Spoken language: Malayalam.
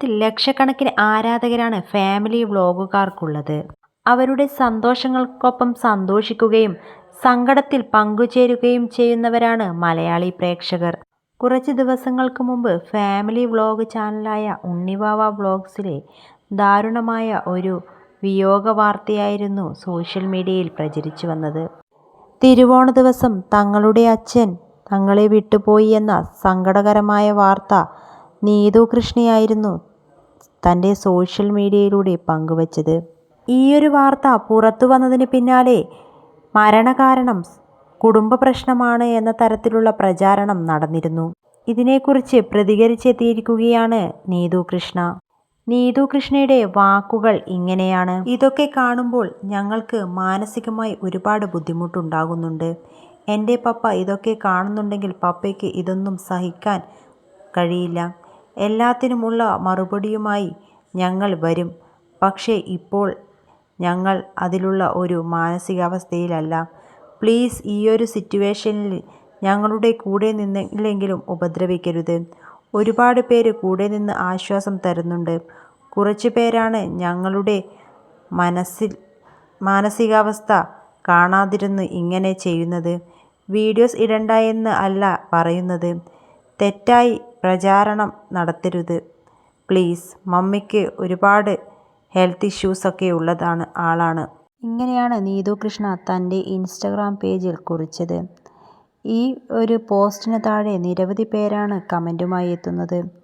ഇത്തരത്തിൽ ലക്ഷക്കണക്കിന് ആരാധകരാണ് ഫാമിലി വ്ളോഗുകാർക്കുള്ളത്. അവരുടെ സന്തോഷങ്ങൾക്കൊപ്പം സന്തോഷിക്കുകയും സങ്കടത്തിൽ പങ്കുചേരുകയും ചെയ്യുന്നവരാണ് മലയാളി പ്രേക്ഷകർ. കുറച്ച് ദിവസങ്ങൾക്ക് മുമ്പ് ഫാമിലി വ്ളോഗ് ചാനലായ ഉണ്ണിവാവ വ്ളോഗ്സിലെ ദാരുണമായ ഒരു വിയോഗ വാർത്തയായിരുന്നു സോഷ്യൽ മീഡിയയിൽ പ്രചരിച്ചു വന്നത്. തിരുവോണ ദിവസം തങ്ങളുടെ അച്ഛൻ തങ്ങളെ വിട്ടുപോയി എന്ന സങ്കടകരമായ വാർത്ത നീതു കൃഷ്ണയായിരുന്നു തന്റെ സോഷ്യൽ മീഡിയയിലൂടെ പങ്കുവച്ചത്. ഈയൊരു വാർത്ത പുറത്തു വന്നതിന് പിന്നാലെ മരണകാരണം കുടുംബ പ്രശ്നമാണ് എന്ന തരത്തിലുള്ള പ്രചാരണം നടന്നിരുന്നു. ഇതിനെക്കുറിച്ച് പ്രതികരിച്ചെത്തിയിരിക്കുകയാണ് നീതു കൃഷ്ണ. നീതു കൃഷ്ണയുടെ വാക്കുകൾ ഇങ്ങനെയാണ്. ഇതൊക്കെ കാണുമ്പോൾ ഞങ്ങൾക്ക് മാനസികമായി ഒരുപാട് ബുദ്ധിമുട്ടുണ്ടാകുന്നുണ്ട്. എന്റെ പപ്പ ഇതൊക്കെ കാണുന്നുണ്ടെങ്കിൽ പപ്പയ്ക്ക് ഇതൊന്നും സഹിക്കാൻ കഴിയില്ല. എല്ലാത്തിനുമുള്ള മറുപടിയുമായി ഞങ്ങൾ വരും. പക്ഷേ ഇപ്പോൾ ഞങ്ങൾ അതിലുള്ള ഒരു മാനസികാവസ്ഥയിലല്ല. പ്ലീസ് ഈയൊരു സിറ്റുവേഷനിൽ ഞങ്ങളുടെ കൂടെ നിന്നില്ലെങ്കിലും ഉപദ്രവിക്കരുത്. ഒരുപാട് പേര് കൂടെ നിന്ന് ആശ്വാസം തരുന്നുണ്ട്. കുറച്ച് പേരാണ് ഞങ്ങളുടെ മനസ്സിൽ മാനസികാവസ്ഥ കാണാതിരുന്ന് ഇങ്ങനെ ചെയ്യുന്നത്. വീഡിയോസ് ഇടണ്ട എന്ന് അല്ല പറയുന്നത്. തെറ്റായി പ്രചാരണം നടത്തരുത്. പ്ലീസ് മമ്മിക്ക് ഒരുപാട് ഹെൽത്ത് ഇഷ്യൂസ് ഒക്കെ ഉള്ളതാണ് ആളാണ്. ഇങ്ങനെയാണ് നീതു കൃഷ്ണ തന്റെ ഇൻസ്റ്റഗ്രാം പേജിൽ കുറിച്ചത്. ഈ ഒരു പോസ്റ്റിന് താഴെ നിരവധി പേരാണ് കമന്റുമായി എത്തുന്നത്.